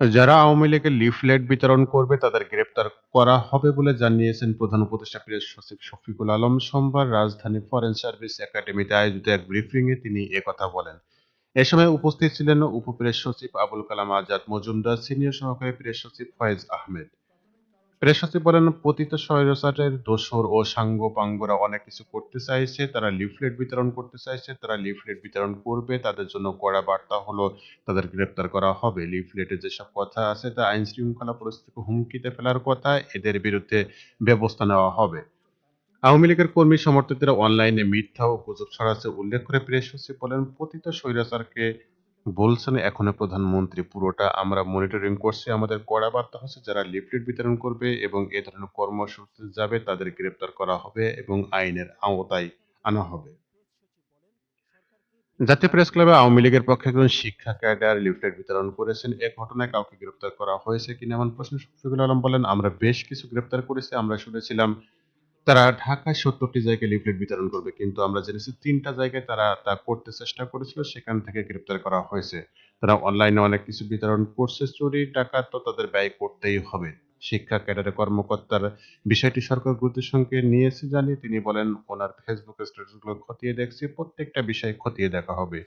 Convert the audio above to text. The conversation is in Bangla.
যারা আওয়ামী লীগের লিফলেট বিতরণ করবে, তাদের গ্রেপ্তার করা হবে বলে জানিয়েছেন প্রধান উপদেষ্টা প্রেস সচিব শফিকুল আলম। সোমবার রাজধানী ফরেন সার্ভিস একাডেমিতে আয়োজিত এক ব্রিফিংয়ে তিনি একথা বলেন। এ সময় উপস্থিত ছিলেন উপপ্রেস সচিব আবুল কালাম আজাদ মজুমদার, সিনিয়র সহকারী প্রেস সচিব ফয়েজ আহমেদ। প্রেস বলেন, পতিত স্বৈরাচারের দোসর ও সাঙ্গ পাঙ্গরা অনেক কিছু করতে চাইছে, তারা লিফলেট বিতরণ করতে চাইছে, তারা লিফলেট বিতরণ করবে, তাদের জন্য কড়া বার্তা হলো, তাদের গ্রেপ্তার করা হবে। লিফলেটে যেসব কথা আছে, তা আইন শৃঙ্খলা পরিস্থিতিকে হুমকিতে ফেলার কথা, এদের বিরুদ্ধে ব্যবস্থা নেওয়া হবে। আওয়ামী লীগের কর্মী সমর্থকদের অনলাইনে মিথ্যা ও গুজব ছড়াচ্ছে উল্লেখ করে প্রেস সচিব বলেন, পতিত স্বৈরাচারকে বলছেন এখনও প্রধানমন্ত্রী, পুরোটা আমরা মনিটরিং করছি, আমাদের কড়া বার্তা হচ্ছে যারা লিফলেট বিতরণ করবে এবং এ ধরনের কর্মসূচিতে যাবে তাদের গ্রেপ্তার করা হবে এবং আইনের আওতায় আনা হবে। জাতীয় প্রেস ক্লাবে আওয়ামী লীগের পক্ষে একজন শিক্ষা ক্যাডার লিফলেট বিতরণ করেছেন। এ ঘটনায় কাউকে গ্রেপ্তার করা হয়েছে কিনা এমন প্রশ্ন শফিকুল আলম বলেন, আমরা বেশ কিছু গ্রেপ্তার করেছি, আমরা শুনেছিলাম তারা ঢাকায় সত্তরটি জায়গায় লিফলেট বিতরণ করবে, কিন্তু আমরা জেনেছি তিনটা জায়গায় তারা তা করতে চেষ্টা করেছিল, সেখান থেকে গ্রেপ্তার করা হয়েছে। তারা অনলাইনে অনেক কিছু বিতরণ করছে, চুরি টাকা তো তাদের ব্যয় করতেই হবে। শিক্ষা ক্যাডারের কর্মকর্তার বিষয়টি সরকার গুরুত্বের সঙ্গে নিয়েছে জানিয়ে তিনি বলেন, ওনার ফেসবুক স্ট্যাটাসগুলো খতিয়ে দেখছি, প্রত্যেকটা বিষয় খতিয়ে দেখা হবে।